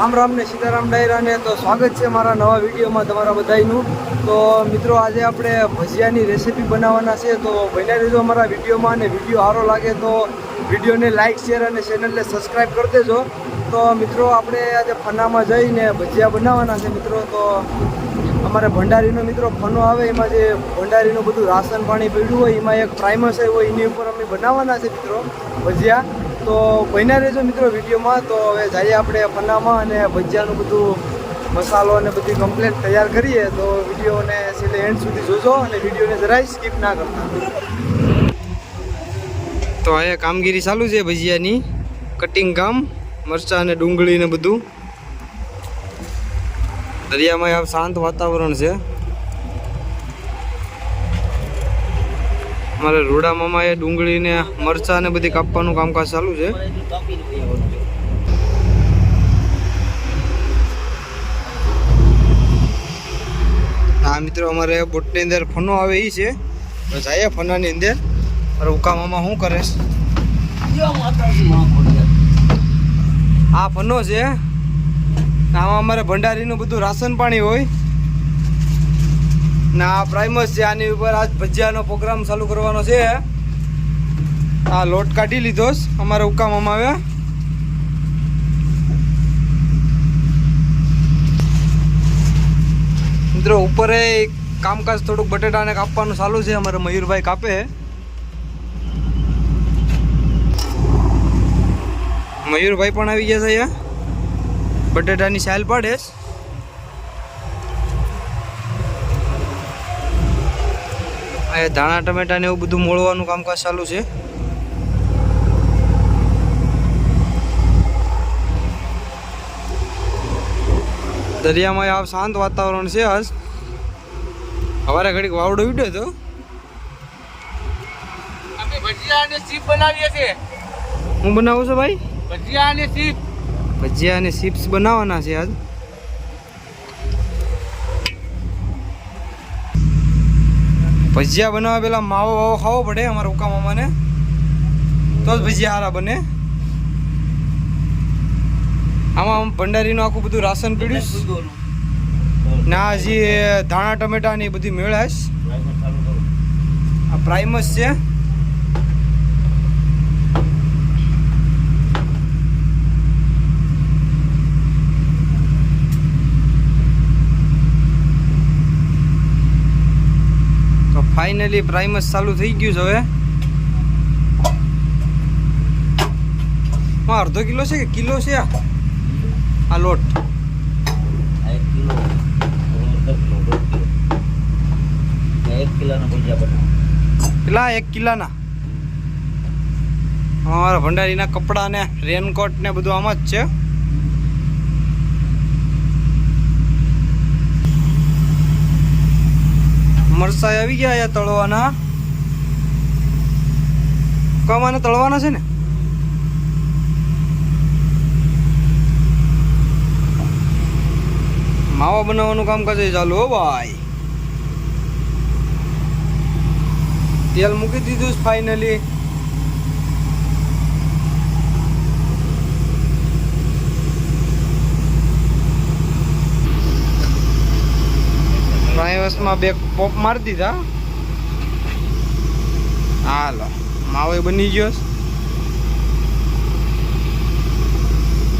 રામ રામ ને સીતારામ ડાયરાને તો સ્વાગત છે મારા નવા વિડીયોમાં તમારા બધાનું તો મિત્રો આજે આપણે ભજીયાની રેસીપી બનાવવાના છે. તો બન્યા રહેજો અમારા વિડીયોમાં અને વીડિયો સારો લાગે તો વિડીયોને લાઇક શેર અને ચેનલને સબસ્ક્રાઈબ કરી દેજો. તો મિત્રો આપણે આજે ફનામાં જઈને ભજીયા બનાવવાના છે મિત્રો. તો અમારે ભંડારીનો મિત્રો ફનો આવે, એમાં જે ભંડારીનું બધું રાશન પાણી પીડ્યું હોય, એમાં એક પ્રાઇમસ હોય, એની ઉપર અમે બનાવવાના છે મિત્રો ભજીયા. તો બન્યા રહેજો મિત્રો વિડીયોમાં. તો હવે જઈએ આપણે પન્નામાં અને ભજીયાનું બધું મસાલો અને બધી કમ્પ્લેટ તૈયાર કરીએ. તો વિડીયોને છેલ્લે એન્ડ સુધી જોજો અને વિડીયોને જરાય સ્કીપ ના કરતા. તો અહીંયા કામગીરી ચાલુ છે ભજીયાની. કટિંગ કામ, મરચાં અને ડુંગળી ને બધું. દરિયામાં શાંત વાતાવરણ છે. અમારે રૂડા મામાએ ડુંગળીને મરચાં ને બધી કાપવાનું કામકાજ ચાલુ છે. હા, મિત્રો, અમારે બોટની અંદર ફનો આવે એ છે. જઈએ ફનાની અંદર. અરે ઉકામામાં શું કરે આ ફનો છે. આમાં અમારે ભંડારીનું બધું રાશન પાણી હોય. ને પ્રાઇમસ છે આની ઉપર આજ ભજીયાનો પ્રોગ્રામ ચાલુ કરવાનો છે. આ લોટ કાઢી લીધો અમારે ઉકામવામાં આવ્યા. મિત્રો, ઉપર કામકાજ થોડુંક બટેટાને કાપવાનું ચાલુ છે, અમારે મયુરભાઈ કાપે. મયુરભાઈ પણ આવી ગયા છે અહીંયા. બટેટાની સાયલ પાડે છે. આ ધાણા ટમેટા ને એવું બધું મોળવાનું કામકાજ ચાલુ છે. દરિયામાં આ શાંત વાતાવરણ છે આજ. સવારે ઘડીક વાવડો ઉડ્યો તો. ભજીયા અને બનાવીએ છીએ. હું બનાવું છું ભાઈ? ભજીયા અને ચીપ ભજીયા અને ચિપ્સ બનાવવાના છે આજ. ભજીયા બનાવવા પેલા માવો વાવો ખાવો પડે અમારા ઉકા મામાને. તો જ ભજીયા સારા બને. આમાં ભંડારીનું આખું બધું રાશન પીડ્યું ના હજી ધાણા ટમેટા ની બધી મેળાશ આ પ્રાઇમસ છે. ફાઇનલી પ્રાઇમસ ચાલુ થઈ ગયું છે હવે. અડધો કિલો છે કે કિલો છે આ? લોટ. કેટલા એક કિલાના અમારા ભંડારીના કપડાં ને રેનકોટ ને બધું આમાં જ છે. મરચાં આવી ગયા અહીંયા તળવાના. કમાને તળવાના છે ને? માવા બનાવવાનું કામકાજ ચાલુ હો ભાઈ. તેલ મૂકી દીધું ફાઇનલી ડ્રાઈવર્સમાં બે પોપ મારી દીધા હાલો માવો બની ગયો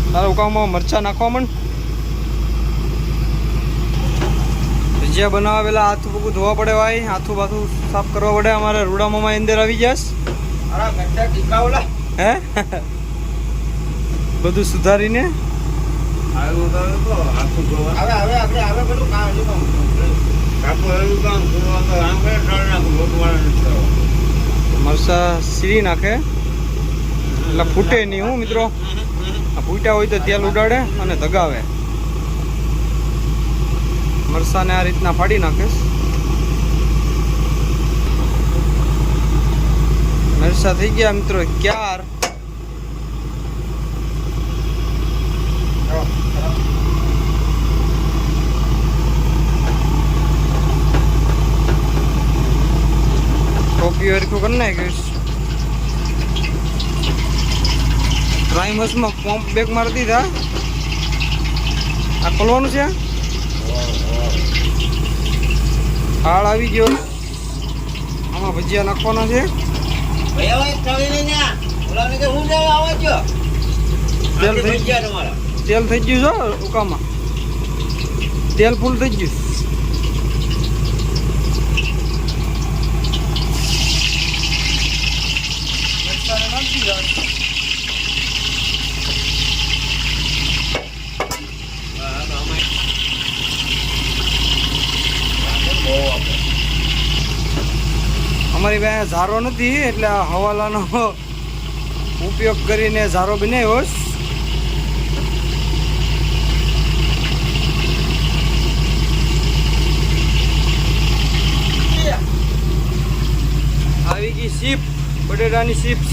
તારું ઉકામાં મરચા નાખવા મન ભજીયા બનાવવા પેલા હાથું પગું ધોવા પડે ભાઈ હાથું બાથું સાફ કરવા પડે અમારે રૂડામાં અંદર આવી જશ હે બધું સુધારીને હવે હવે આપણે હવે બધું કામ મરસા સીરી નાખે. એટલે ફૂટે નહીં હું, મિત્રો. આ ફૂટ્યા હોય તો તેલ ઉડાડે અને ધગાવે. મરસાને આ રીતના ફાડી નાખે. મરસા થઈ ગયા, મિત્રો. ક્યાર? ટોપી હરખું કરી નાખીશ પ્રાઇમસમાં પંપ બેક મારી દીધા. આ ખોલવાનું છે? હાળ આવી ગયો. આમાં ભજીયા નાખવાના છે. તેલ થઈ ગયું છે ઉકામાં. તેલ ફૂલ થઈ ગયું. અમારી પાસે ઝારો નથી, એટલે હવાલાનો ઉપયોગ કરીને ઝારો બનાવ્યો. આવી ગઈ સીપ બટેટાની ચિપ્સ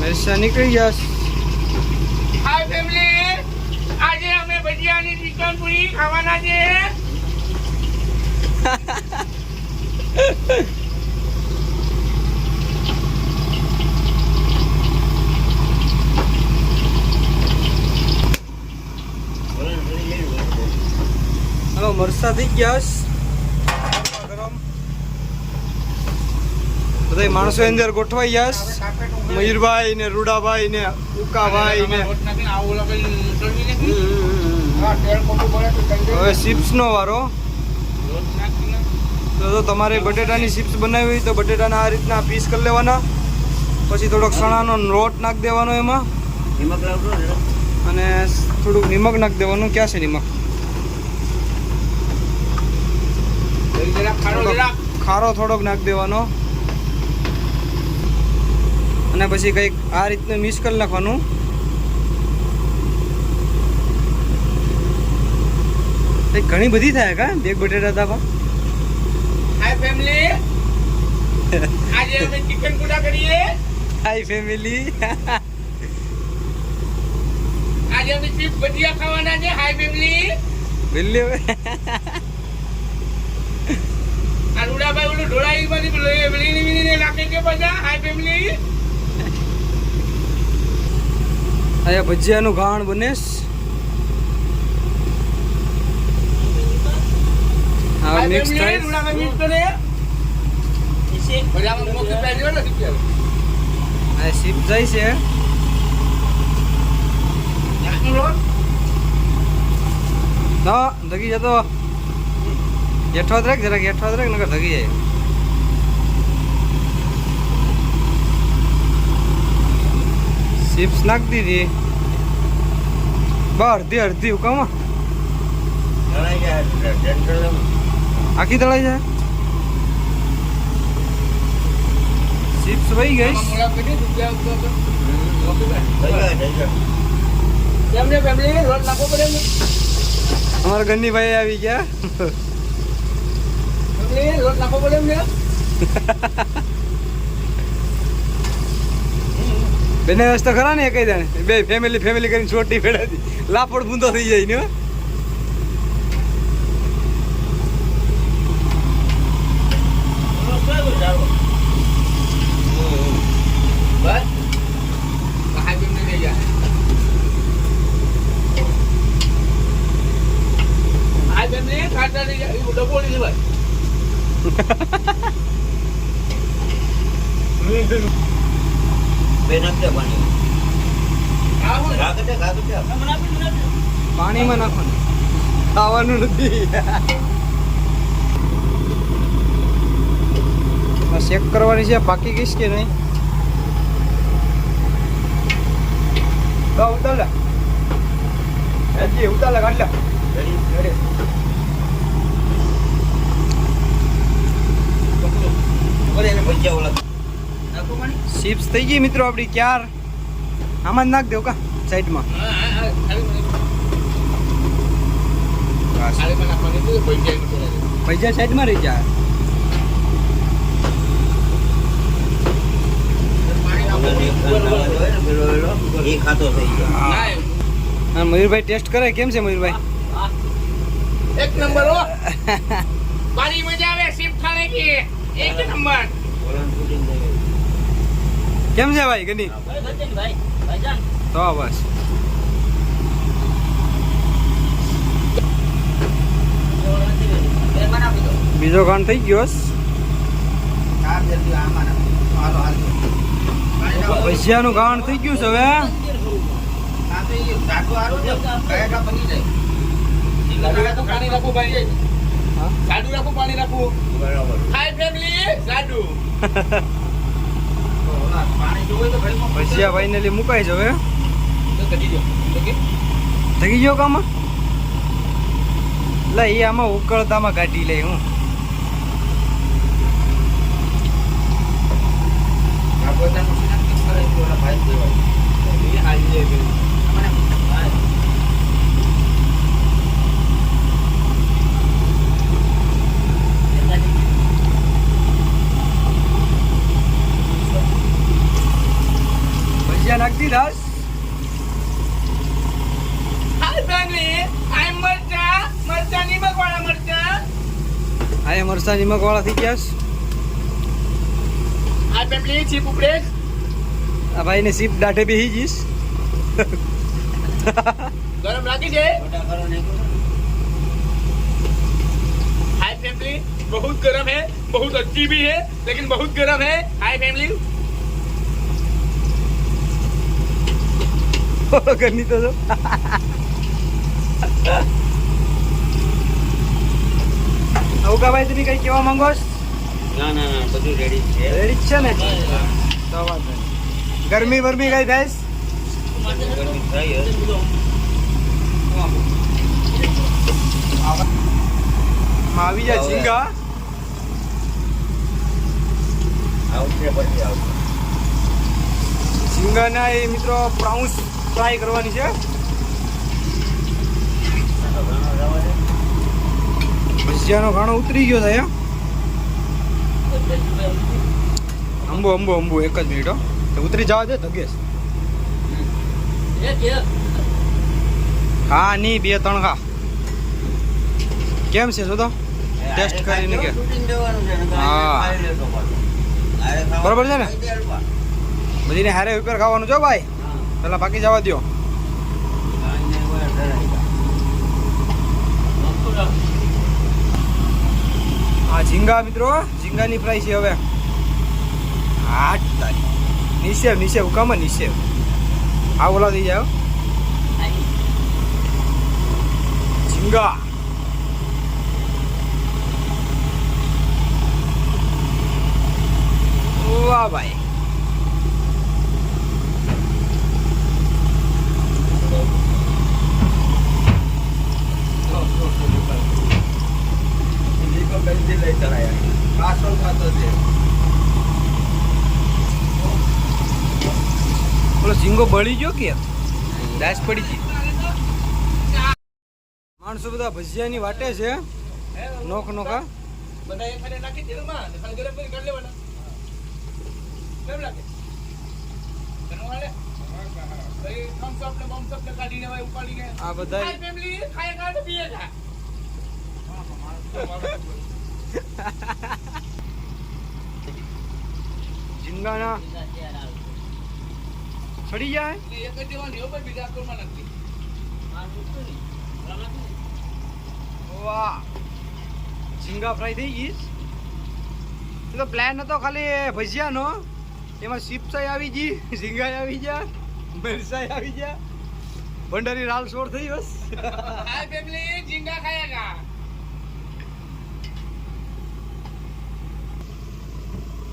મરસા નીકળી ગયા છે. હાય ફેમિલી આજે અમે ભજીયાની ચિકન પૂરી ખાવાના છે. મરસા થઈ ગયા છે. ગરમ બધા માણસો અંદર ગોઠવાઈ ગયા. મયુરભાઈ ને રૂડાભાઈ ને ઉકાભાઈ ને હવે ચિપ્સ નો વારો. તો તમારે બટેટાની ચિપ્સ બનાવી હોય તો બટેટાના આ રીતના પીસ કરી લેવાના. પછી થોડોક ચણાનો લોટ નાખી દેવાનો એમાં. અને થોડુંક નિમક નાખી દેવાનું. ક્યાં છે નિમક? ખારો થોડોક નાખી દેવાનો. અને પછી કંઈક આ રીતનું મિક્સ કરી નાખવાનું. ઘણી બધી થાય કા? બેગ બટેટા દાબા હાય ફેમિલી આજે અમે ચિકન કુડા કરીએ. હાય ફેમિલી આજે અમે ચીપ ભજીયા ખાવાના છે. હાય ફેમિલી બિલ્લી આ રૂડાભાઈ ઓલું ઢોળાઈ માંથી વિલીને વિલીને નાખે કે બધા હાય ફેમિલી અહીંયા ભજીયાનું ઘાણ બને છે. હા મિક્સ થાય. શીપ જાય છે. ધગી જતો. હેઠો જ રાખ જરાક હેઠો જ રાખ નકર ધગી જાય. ચિપ્સ નાખી દીધી. બા અડધી અડધી ઉકામાં. આખી તળાઈ જાય? ચિપ્સ વહી ગઈ? અમારા ઘરની ભાઈ આવી ગયા. લોટ નાખવો પડે એમને? બેને રસ્તો ખરા ને કઈ જાણે બે ફેમિલી ફેમિલી કરીને છોટી ફેડાતી લાપડ બૂંદો થઈ જાય ને હો. બસ. પાણી. પાણીમાં નાખવાનું. ખાવાનું નથી. ચેક કરવાની છે બાકી ગઈશ કે નહીં? તો ઉતાર લે. હજી ઉતાર લે કાઢ લે. રેડી ઓરે એને ભજીયા ઓલા. નાખો પાણી ચિપ્સ થઈ ગઈ મિત્રો આપણી ક્યાર આમાં જ નાખ દેવ કા સાઈડમાં. હા, હા, હા. ખાલી મને- ખાલી મને નાખવાની હતી, ભઈ જાય નથી લાગે. પૈસા સાઈડમાં રહી જાય. પાણી નાખો. ઓલાને એક ખાંડ નાખવા જોઈએ ને પેલો વેલો, એ ખાતો થઈ જાય ના, એમ. હા મયુરભાઈ ટેસ્ટ કરે કેમ છે મયુરભાઈ? એક નંબર હો. બારી મજા આવે શિફ્ટ ખાને કી એક નંબર ભગવાન શૂટિંગ થઈ ગયું. કેમ છે ભાઈ ગની તો બસ. બીજો કાંડ થઈ ગયો પૈસાનું કાંડ થઈ ગયું છે હવે. પાણી રાખું ભાઈ હા? લાડુ રાખું પાણી રાખું. બરાબર. હાય ફેમિલી લાડુ. ભજીયા ભાઈ ને દો ઓકે થઈ ગયો કામાં? લે એ આમાં ઉકળતામાં કાઢી લે, હું. ભજીયા નાખતી દાસ હાય ફેમિલી આય મરચા મરચા નિમક વાળા મરચા આ મરસા નિમક વાળા થઈ ગયા છે. હાય ફેમિલી ચીપ ઉપડે આ ભાઈને સીપ દાઢે બેહી જઈશ ગરમ રાખી દે हाय फैमिली बहुत गर्म है बहुत अच्छी भी है लेकिन बहुत गर्म है हाय ફોલો કરી તો નૌકાભાઈ કઈ કેવા માંગો ના ના ના બધું રેડી છે. રેડી છે ને? ગરમી વરમી કઈ થાય આવી જાય ઝીંગા. આવશે પછી આવશે. ઝીંગાના એ મિત્રો પ્રાઉન્સ ફ્રાય કરવાની છે. ભજીયાનો ઘાણો ઉતરી ગયો થાય અંબો અંબો અંબો, એક જ મિનિટ ઉતરી જવા દે ધગેશ. હા, ની, બે, ત્રણ ખા કેમ છે જો તો ટેસ્ટ કરીને કે. હા. બરોબર છે ને? બધીને હારે ઉપર ખાવાનું છો ભાઈ. પેલા બાકી જવા ના. આ ઝીંગા મિત્રો, ઝીંગાની પ્રાઇસ છે હવે. આઠ તારીખ નિશેવ નીચે કમ નિશેવ આ ઓલા થઈ જાવ ઝીંગા. વાહ ભાઈ. ઓલો ઝીંગો બળી ગયો કે? દાસ પડી ગઈ. માણસો બધા ભજીયાની વાટે છે. નોખ નોખા બધા એક હારે નાખી તેલમાં ને ખાલી ગરમ કરી કાઢી લેવાના કેમ લાગે ઘણું હાલે આ બધા ફેમિલી ખાય ખા પીએ ખા ઝીંગાના સડી જાય? વાહ. ઝીંગા ફ્રાય થઈ ગઈ એ તો પ્લાન હતો ખાલી ભજીયાનો. એમાં સીપસાઈ આવી ગઈ ઝીંગાઈ આવી ગયા મરસાઈ આવી ગયા. ભંડારી લાલ સોર થઈ બસ. ફેમિલી ઝીંગા ખાયા ખા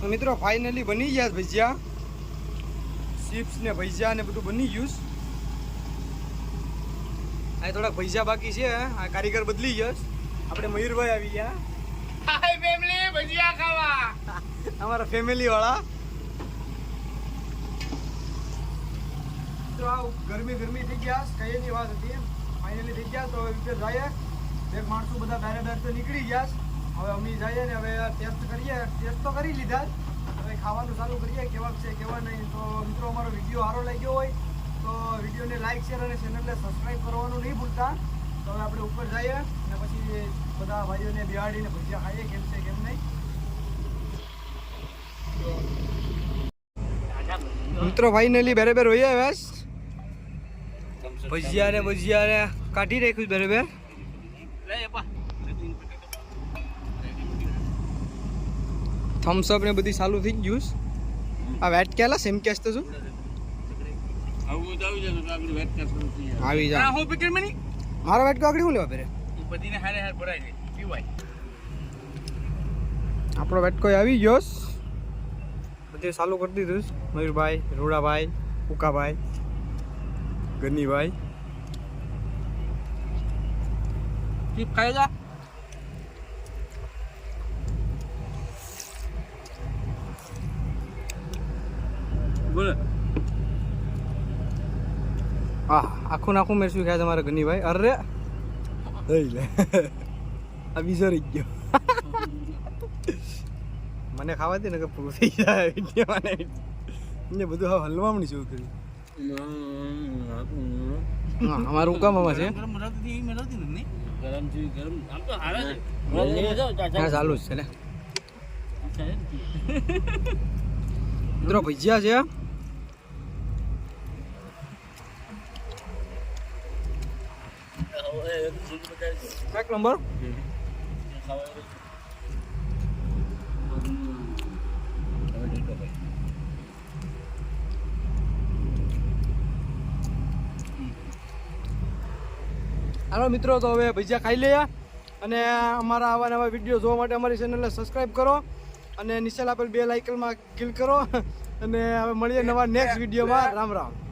તો મિત્રો ફાઇનલી બની ગયા ભજીયા. ચિપ્સ ને ભજીયા ને બધું બની ગયું. આ થોડાક ભજીયા બાકી છે આ કારીગર બદલી ગયો આપણે મયુરભાઈ આવી ગયા. હાય ફેમિલી ભજીયા ખાવા. અમારા ફેમિલી વાળા. તો આ ગરમી ગરમી થઈ ગયા કઈ ની વાત હતી ફાઇનલી થઈ ગયા તો હવે વિકેટ જાય બે માણસો બધા દારે તો નીકળી ગયા. હવે અમે જઈએ ને હવે ટેસ્ટ કરીએ. ટેસ્ટ તો કરી લીધા હવે ખાવાનું ચાલુ કરીએ. કેવા છે કેવા નહીં. તો મિત્રો, અમારો વીડિયો સારો લાગ્યો હોય તો વિડીયોને લાઇક શેર અને ચેનલને સબસ્ક્રાઈબ કરવાનું નહીં ભૂલતા. તો હવે આપણે ઉપર જઈએ અને પછી બધા ભાઈઓને બિહાડીને ભજીયા ખાઈએ, કેમ છે, કેમ નહીં. મિત્રો ફાઇનલી બરાબર હોઈએ હવે. ભજીયા ને ભજીયા ને કાઢી રાખ્યું બરાબર લે પા થમ્સઅપ ને બધી ચાલુ થઈ ગયું આ વેટ કેલા સેમ કેસ તો શું આવી જાય જા હો પેકેટ મની. મારો વેટ કાકડી હું લેવા પેરે બધીને હારે હાર ભરાય છે પીવાય આપણો વેટકો આવી ગયો. બધે ચાલુ કરી દીધું મયુરભાઈ રોડાભાઈ ઉકાભાઈ ગનીભાઈ. ચીપ ખાઈ જા. બોલે. હા આખું નાખું મેં શું ખાય તમારા ગનીભાઈ અરે! થઈ લે. આ બીજો રહી ગયો. મને ખાવા દે ને કે પૂરું થઈ જાય. મને બધું હવે હલવામણી શું કર્યું. અમારું કામ છે. હા ચાલુ. જ છે ને. મિત્રો ભજીયા છે એક નંબર હાલો મિત્રો તો હવે ભજીયા ખાઈ લઈએ. અને અમારા આવા નવા વીડિયો જોવા માટે અમારી ચેનલને સબસ્ક્રાઈબ કરો. અને નીચે આપેલ બે લાઇકલમાં ક્લિક કરો. અને હવે મળીએ નવા નેક્સ્ટ વિડીયોમાં. રામ રામ.